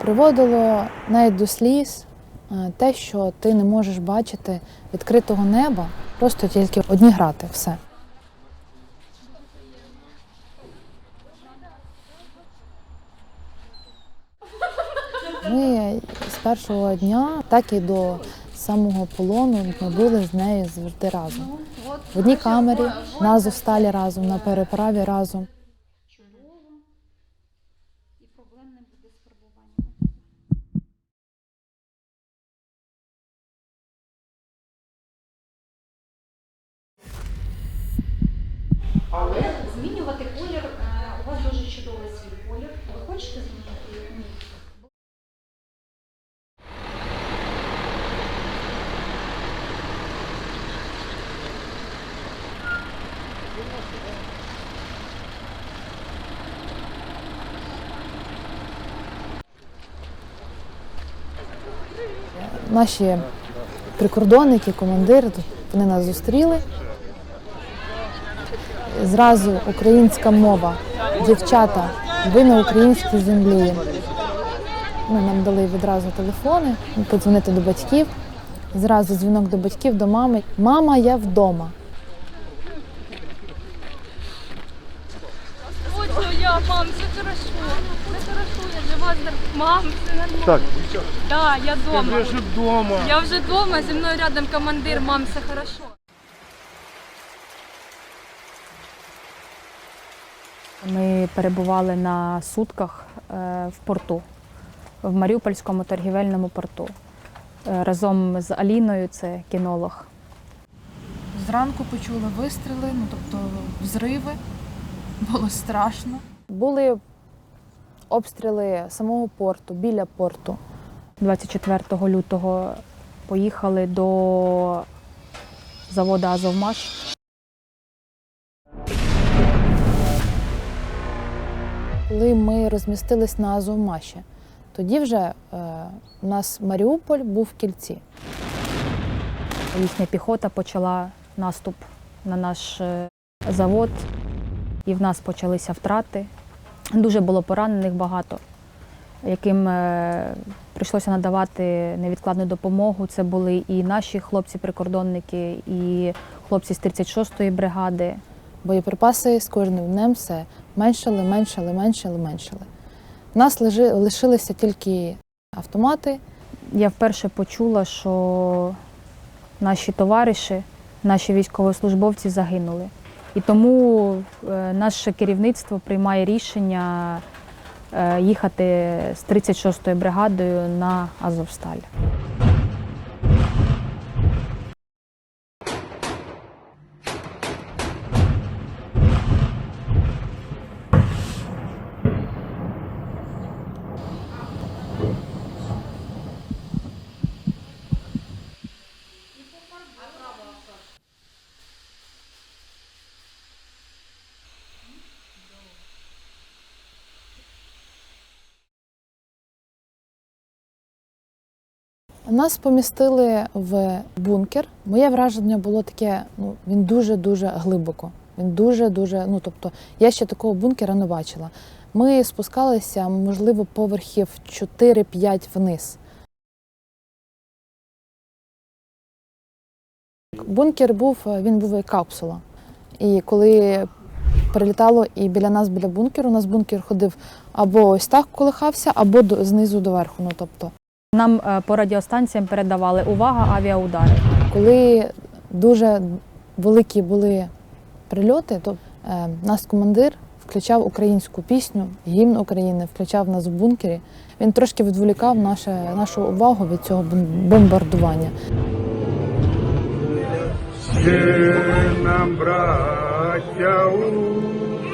Приводило навіть до сліз е, те, що ти не можеш бачити відкритого неба, просто тільки одні грати, все. Ми з першого дня, так і до самого полону, ми були з нею завжди разом. В одній камері, на Азовсталі разом, на переправі разом. чудово і проблем не буде з перебуванням. Але змінювати колір, е, у вас дуже чудовий свій колір. Ви хочете змінити? Ні. Наші прикордонники, командири, вони нас зустріли. Зразу українська мова. Дівчата, ви на українській землі. Ну, нам дали відразу телефони, подзвонити до батьків. Зразу дзвінок до батьків, до мами. Мама, я вдома. Ось я, мам, все хорошо. Все хорошо, я жива, здорова. Мам, все нормально. Так, Да, я дома. я же вдома. Я вже дома, зі мною рядом командир, мам, все хорошо. Ми перебували на сутках е, в порту, в Маріупольському торгівельному порту. Е, Разом з Аліною, це кінолог. Зранку почули вистріли, ну тобто взриви. Було страшно. Були обстріли самого порту, біля порту. 24 лютого поїхали до заводу Азовмаш. Коли ми розмістились на Азовмаші, тоді вже е, у нас Маріуполь був в кільці. Їхня піхота почала наступ на наш е, завод, і в нас почалися втрати. Дуже було поранених багато, яким е, прийшлося надавати невідкладну допомогу. Це були і наші хлопці-прикордонники, і хлопці з 36-ї бригади. Боєприпаси з кожним днем все меншали, меншали, меншали, меншали. У нас лежи, лишилися тільки автомати. Я вперше почула, що наші товариші, наші військовослужбовці загинули. І тому е, наше керівництво приймає рішення е, їхати з 36-ю бригадою на Азовсталь. Нас помістили в бункер. Моє враження було таке: ну він дуже-дуже глибоко. Він дуже-дуже, ну тобто, я ще такого бункера не бачила. Ми спускалися, можливо, поверхів 4-5 вниз. Бункер був, він був як капсула. І коли прилітало і біля нас, біля бункеру, у нас бункер ходив або ось так колихався, або знизу до верху. Ну тобто, Нам е, по радіостанціям передавали увага, авіаудари. Коли дуже великі були прильоти, то е, нас командир включав українську пісню, гімн України, включав нас в бункері. Він трошки відволікав наше, нашу увагу від цього бомбардування. Ще нам, браття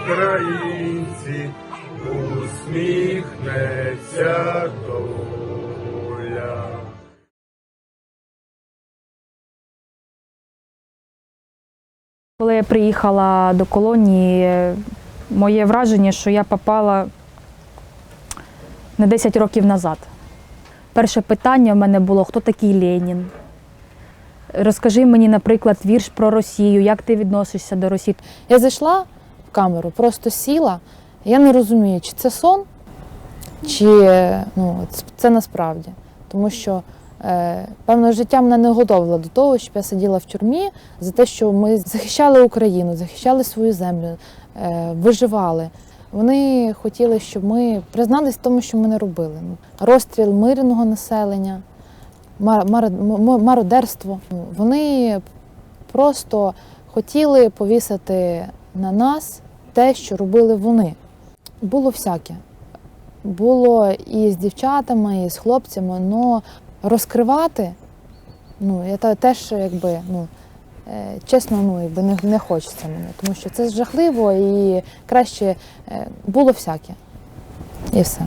українці, усміхнеться Коли я приїхала до колонії, моє враження, що я попала на 10 років назад. Перше питання в мене було: хто такий Ленін? Розкажи мені, наприклад, вірш про Росію, як ти відносишся до Росії? Я зайшла в камеру, просто сіла. Я не розумію, чи це сон, чи ну, це насправді. Тому що певно життя мене не готовило до того, щоб я сиділа в тюрмі за те, що ми захищали Україну, захищали свою землю, е, виживали. Вони хотіли, щоб ми призналися в тому, що ми не робили. Ну, Розстріл мирного населення, мар- мар- мародерство. Ну, Вони просто хотіли повісити на нас те, що робили вони. Було всяке. Було і з дівчатами, і з хлопцями, але розкривати, ну, я теж якби, ну, е, чесно, ну, якби не, не хочеться мені, тому що це жахливо і краще е, було всяке. І все.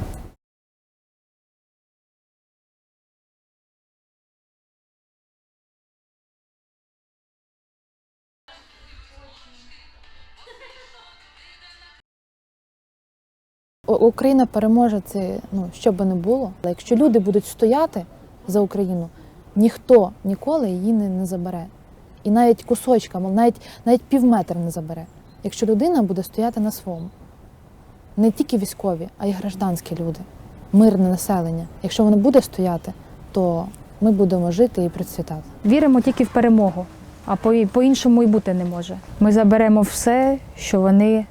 Україна переможе це, ну, що би не було. Але якщо люди будуть стояти за Україну, ніхто ніколи її не, не забере. І навіть кусочка, навіть, навіть півметра не забере. Якщо людина буде стояти на своєму. Не тільки військові, а й гражданські люди, мирне населення. Якщо воно буде стояти, то ми будемо жити і процвітати. Віримо тільки в перемогу, а по-іншому і бути не може. Ми заберемо все, що вони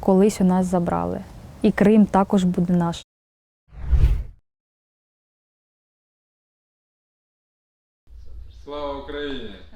колись у нас забрали. І Крим також буде наш. 对对对